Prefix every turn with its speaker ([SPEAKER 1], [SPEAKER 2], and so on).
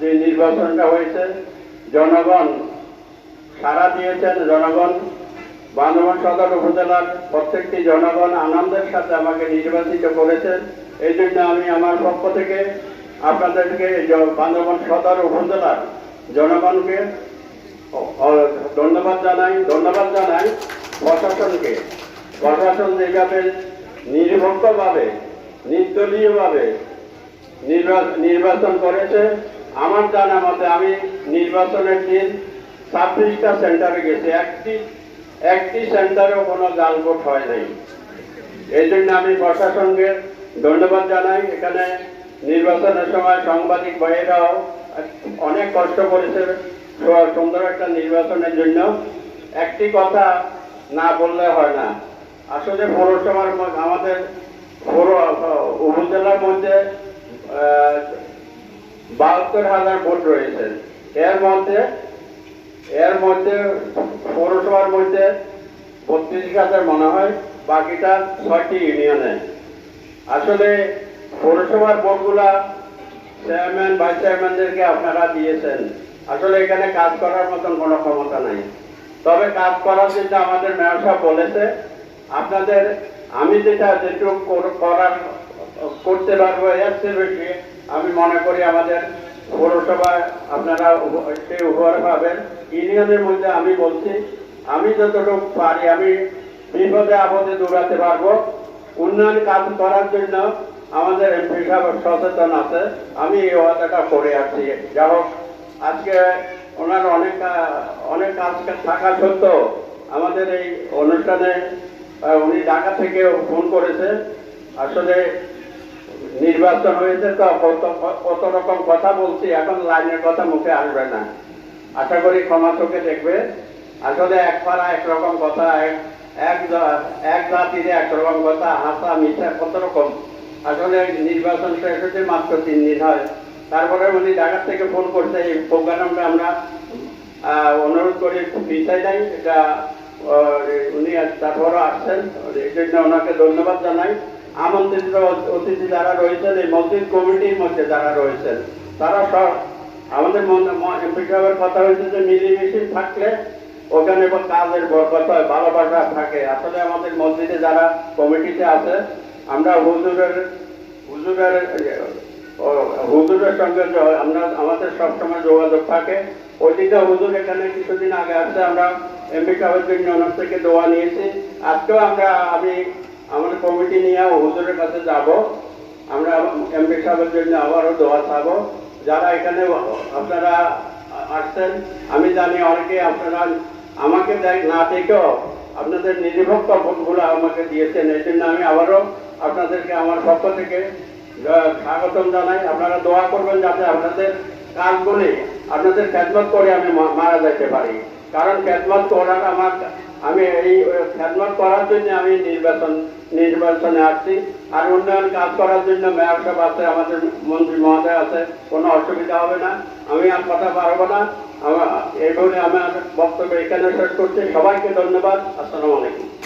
[SPEAKER 1] যে নির্বাচনটা হয়েছে, জনগণ সাড়া দিয়েছেন, জনগণ বান্ধবান সদর উপজেলার প্রত্যেকটি জনগণ আনন্দের সাথে আমাকে নির্বাচিত করেছেন এই জন্য আমি আমার পক্ষ থেকে আপনাদেরকে বান্ধবান সদর উপজেলার জনগণকে ধন্যবাদ জানাই ধন্যবাদ জানাই প্রশাসনকে। প্রশাসন যেভাবে নির্ভক্ষভাবে নির্দলীয়ভাবে নির্বাচন করেছে। আমার জানা মতে আমি নির্বাচনের দিন ছাব্বিশটা সেন্টারে গেছি। একটি একটি সেন্টারেও কোনো জাল ভোট হয় নাই। এই জন্য আমি প্রশাসনকে ধন্যবাদ জানাই। এখানে নির্বাচনের সময় সাংবাদিক ভাইয়েরাও অনেক কষ্ট করেছে সুন্দর একটা নির্বাচনের জন্য। একটি কথা না বললে হয় না। আসলে পৌরসভার আমাদের উপজেলার মধ্যে বাহাত্তর হাজার ভোট রয়েছে। এর মধ্যে এর মধ্যে পৌরসভার মধ্যে বত্রিশ হাজার মনে হয়, বাকিটা ছয়টি ইউনিয়নে। আসলে পৌরসভার ভোটগুলা চেয়ারম্যান, ভাইস চেয়ারম্যানদেরকে আপনারা দিয়েছেন। আসলে এখানে কাজ করার মতন কোনো ক্ষমতা নাই। তবে কাজ করার জন্য আমাদের মেয়র সাহেব বলেছে, আপনাদের, আমি যেটা যেটুকু করার করতে পারব এর চেয়ে বেশি আমি মনে করি আমাদের পৌরসভায় আপনারা সেই উপহার পাবেন। ইউনিয়নের মধ্যে আমি বলছি, আমি যতটুকু পারি, আমি বিপদে আপদে দৌড়াতে পারব। উন্নয়ন কাজ করার জন্য আমাদের এমপি সাহেব সচেতন আছে। আমি এই ওয়াদাটা করে আসছি। যা হোক, আজকে ওনার অনেক অনেক কাজ থাকা সত্ত্বেও আমাদের এই অনুষ্ঠানে উনি ঢাকা থেকে ফোন করেছে। আসলে নির্বাচন হয়েছে তো কত রকম কথা বলছি, এখন লাইনের কথা মুখে আসবে না। আশা করি ক্ষমা চোখে দেখবে। আসলে এক পাড়া একরকম কথা, এক- এক জা- একরকম কথা, হাসা মিথ্যা কত রকম। আসলে নির্বাচন শেষ হতে মাত্র তিন দিন হয়। তারপরে উনি ঢাকা থেকে ফোন করছে, এই প্রোগ্রামটা আমরা অনুরোধ করি বিষয় নাই, এটা উনি তারপরও আসছেন। এই জন্য ওনাকে ধন্যবাদ জানাই। আমন্ত্রিত অতিথি যারা রয়েছেন, এই মসজিদ কমিটির মধ্যে যারা রয়েছেন, তারা সব আমাদের এমপি কথা হয়েছে যে মিলিমিশি থাকলে ওখানে কাজের বরকত হয়, ভালোবাসা থাকে। আসলে আমাদের মসজিদে যারা কমিটিতে আছে, আমরা হুজুরের হুজুরের হুজুরের সঙ্গে আমরা আমাদের সবসময় যোগাযোগ থাকে। ওইদিকে হুজুর এখানে কিছুদিন আগে আসছে, আমরা এমপি সাহেবের জন্য ওনার থেকে দোয়া নিয়েছি। আজকেও আমরা আমি আমাদের কমিটি নিয়ে হুজুরের কাছে যাব। আমরা এমপি সাহেবের জন্য আবারও দোয়া চাবো। যারা এখানে আপনারা আসছেন, আমি জানি অনেকে আপনারা আমাকে দেখ না দেখেও আপনাদের নিরপেক্ষ ভোটগুলো আমাকে দিয়েছেন। এই জন্য আমি আবারও আপনাদেরকে আমার পক্ষ থেকে স্বাগতম জানাই। আপনারা দোয়া করবেন যাতে আপনাদের কাজগুলি, আপনাদের খেদমত করে আমি মারা যেতে পারি। কারণ খেদমত করার আমার আমি এই খেদমত করার জন্য আমি নির্বাচন নির্বাচনে আসছি। আর উন্নয়ন কাজ করার জন্য মেয়র সাহেব আছে, আমাদের মন্ত্রী মহোদয় আছে, কোনো অসুবিধা হবে না। আমি আর কথা পারব না। আমার এই বলে আমার বক্তব্য এখানে শেষ করছি। সবাইকে ধন্যবাদ। আসসালামু আলাইকুম।